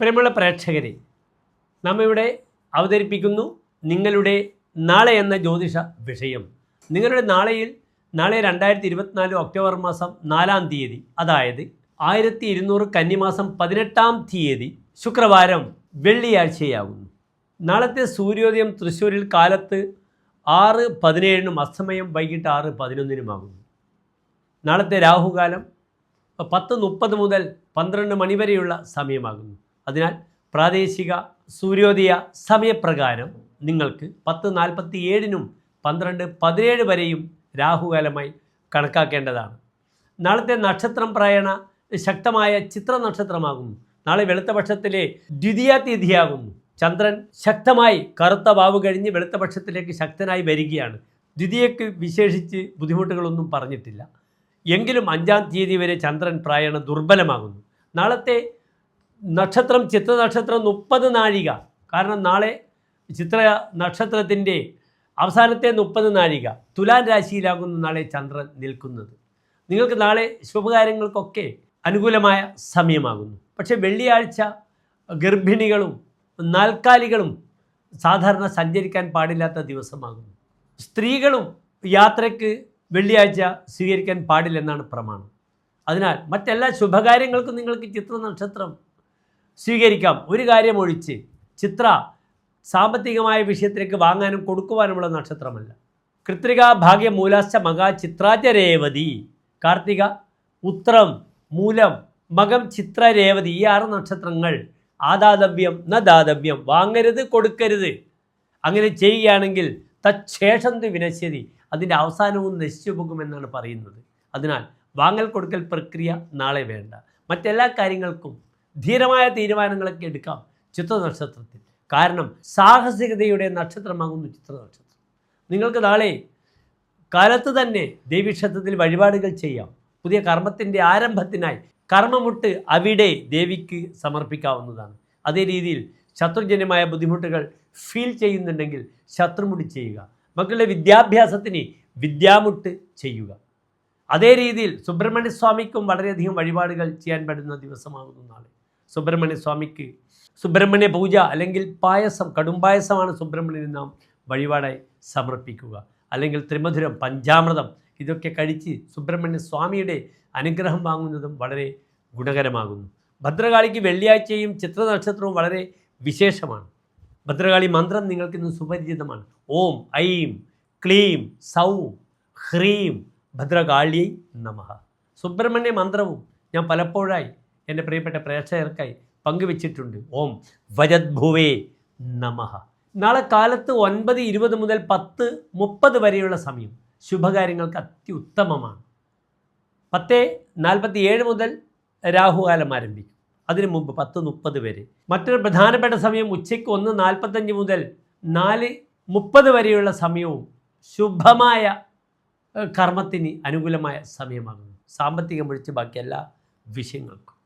പ്രിയമുള്ള പ്രേക്ഷകരെ നാം ഇവിടെ അവതരിപ്പിക്കുന്നു നിങ്ങളുടെ നാളെ എന്ന ജ്യോതിഷ വിഷയം. നിങ്ങളുടെ നാളെയിൽ നാളെ രണ്ടായിരത്തി ഇരുപത്തിനാല് ഒക്ടോബർ മാസം നാലാം തീയതി അതായത് ആയിരത്തി ഇരുന്നൂറ് കന്നിമാസം പതിനെട്ടാം തീയതി ശുക്രവാരം വെള്ളിയാഴ്ചയാകുന്നു. നാളത്തെ സൂര്യോദയം തൃശ്ശൂരിൽ കാലത്ത് ആറ് പതിനേഴിനും അസ്തമയം വൈകിട്ട് ആറ് പതിനൊന്നിനുമാകുന്നു നാളത്തെ രാഹുകാലം പത്ത് മുപ്പത് മുതൽ പന്ത്രണ്ട് മണിവരെയുള്ള സമയമാകുന്നു. അതിനാൽ പ്രാദേശിക സൂര്യോദയ സമയപ്രകാരം നിങ്ങൾക്ക് പത്ത് നാൽപ്പത്തി ഏഴിനും പന്ത്രണ്ട് പതിനേഴ് വരെയും രാഹുകാലമായി കണക്കാക്കേണ്ടതാണ്. നാളത്തെ നക്ഷത്രം പ്രായണ ശക്തമായ ചിത്ര നക്ഷത്രമാകുന്നു. നാളെ വെളുത്തപക്ഷത്തിലെ ദ്വിതീയ തീയതിയാകുന്നു. ചന്ദ്രൻ ശക്തമായി കറുത്ത വാവ് കഴിഞ്ഞ് വെളുത്തപക്ഷത്തിലേക്ക് ശക്തനായി വരികയാണ്. ദ്വിതീയക്ക് വിശേഷിച്ച് ബുദ്ധിമുട്ടുകളൊന്നും പറഞ്ഞിട്ടില്ല. എങ്കിലും അഞ്ചാം തീയതി വരെ ചന്ദ്രൻ പ്രായണ ദുർബലമാകുന്നു. നാളത്തെ നക്ഷത്രം ചിത്ര നക്ഷത്രം മുപ്പത് നാഴിക. കാരണം നാളെ ചിത്ര നക്ഷത്രത്തിന്റെ അവസാനത്തെ മുപ്പത് നാഴിക. തുലാൻ രാശിയിലാകുന്നു നാളെ ചന്ദ്രൻ നിൽക്കുന്നത്. നിങ്ങൾക്ക് നാളെ ശുഭകാര്യങ്ങൾക്കൊക്കെ അനുകൂലമായ സമയമാകുന്നു. പക്ഷേ വെള്ളിയാഴ്ച ഗർഭിണികളും നാൽക്കാലികളും സാധാരണ സഞ്ചരിക്കാൻ പാടില്ലാത്ത ദിവസമാകുന്നു. സ്ത്രീകളും യാത്രയ്ക്ക് വെള്ളിയാഴ്ച സ്വീകരിക്കാൻ പാടില്ലെന്നാണ് പ്രമാണം. അതിനാൽ മറ്റെല്ലാ ശുഭകാര്യങ്ങൾക്കും നിങ്ങൾക്ക് ചിത്ര നക്ഷത്രം സ്വീകരിക്കാം. ഒരു കാര്യം ഒഴിച്ച്. ചിത്ര സാമ്പത്തികമായ വിഷയത്തിലേക്ക് വാങ്ങാനും കൊടുക്കുവാനുമുള്ള നക്ഷത്രമല്ല. കൃത്രിക ഭാഗ്യ മൂലാശ്ച മക ചിത്രാചരേവതി കാർത്തിക ഉത്രം മൂലം മകം ചിത്രരേവതി. ഈ ആറ് നക്ഷത്രങ്ങൾ ആദാതവ്യം ന ദാതവ്യം വാങ്ങരുത് കൊടുക്കരുത്. അങ്ങനെ ചെയ്യുകയാണെങ്കിൽ തച്ഛേഷം വിനശ്യതി. അതിന്റെ അവസാനവും നശിച്ചു പോകുമെന്നാണ് പറയുന്നത്. അതിനാൽ വാങ്ങൽ കൊടുക്കൽ പ്രക്രിയ നാളെ വേണ്ട. മറ്റെല്ലാ കാര്യങ്ങൾക്കും ധീരമായ തീരുമാനങ്ങളൊക്കെ എടുക്കാം ചിത്ര നക്ഷത്രത്തിൽ കാരണം സാഹസികതയുടെ നക്ഷത്രമാകുന്നു ചിത്ര നക്ഷത്രം നിങ്ങൾക്ക് നാളെ കാലത്ത് തന്നെ ദേവീക്ഷേത്രത്തിൽ വഴിപാടുകൾ ചെയ്യാം. പുതിയ കർമ്മത്തിന്റെ ആരംഭത്തിനായി കർമ്മമുട്ട് അവിടെ ദേവിക്ക് സമർപ്പിക്കാവുന്നതാണ്. അതേ രീതിയിൽ ശത്രുജന്യമായ ബുദ്ധിമുട്ടുകൾ ഫീൽ ചെയ്യുന്നുണ്ടെങ്കിൽ ശത്രുമുടി ചെയ്യുക. മക്കളുടെ വിദ്യാഭ്യാസത്തിന് വിദ്യാമുട്ട് ചെയ്യുക. അതേ രീതിയിൽ സുബ്രഹ്മണ്യസ്വാമിക്കും വളരെയധികം വഴിപാടുകൾ ചെയ്യാൻ പറ്റുന്ന ദിവസമാകുന്നു നാളെ. സുബ്രഹ്മണ്യ സ്വാമിക്ക്. സുബ്രഹ്മണ്യ പൂജ അല്ലെങ്കിൽ പായസം കടുംപായസമാണ് സുബ്രഹ്മണ്യന് നാം വഴിപാടായി സമർപ്പിക്കുക. അല്ലെങ്കിൽ ത്രിമധുരം പഞ്ചാമൃതം ഇതൊക്കെ കഴിച്ച് സുബ്രഹ്മണ്യ സ്വാമിയുടെ അനുഗ്രഹം വാങ്ങുന്നതും വളരെ ഗുണകരമാകുന്നു. ഭദ്രകാളിക്ക് വെള്ളിയാഴ്ചയും ചിത്ര നക്ഷത്രവും വളരെ വിശേഷമാണ്. ഭദ്രകാളി മന്ത്രം നിങ്ങൾക്കിന്ന് സുപരിചിതമാണ്. ഓം ഐം ക്ലീം സൗം ഹ്രീം ഭദ്രകാളി നമഹ സുബ്രഹ്മണ്യ മന്ത്രവും ഞാൻ പലപ്പോഴായി എന്റെ പ്രിയപ്പെട്ട പ്രേക്ഷകർക്കായി പങ്കുവച്ചിട്ടുണ്ട്. ഓം വജദ്ഭുവേ നമഹ നാളെ കാലത്ത് ഒൻപത് ഇരുപത് മുതൽ പത്ത് മുപ്പത് വരെയുള്ള സമയം ശുഭകാര്യങ്ങൾക്ക് അത്യുത്തമമാണ്. പത്ത് നാൽപ്പത്തി ഏഴ് മുതൽ രാഹുകാലം ആരംഭിക്കും. അതിനു മുമ്പ് പത്ത് മുപ്പത് വരെ. മറ്റൊരു പ്രധാനപ്പെട്ട സമയം ഉച്ചയ്ക്ക് ഒന്ന് നാൽപ്പത്തഞ്ച് മുതൽ നാല് മുപ്പത് വരെയുള്ള സമയവും ശുഭമായ കർമ്മത്തിന് അനുകൂലമായ സമയമാകുന്നു. സാമ്പത്തികം ഒഴിച്ച് ബാക്കി എല്ലാ വിഷയങ്ങൾക്കും.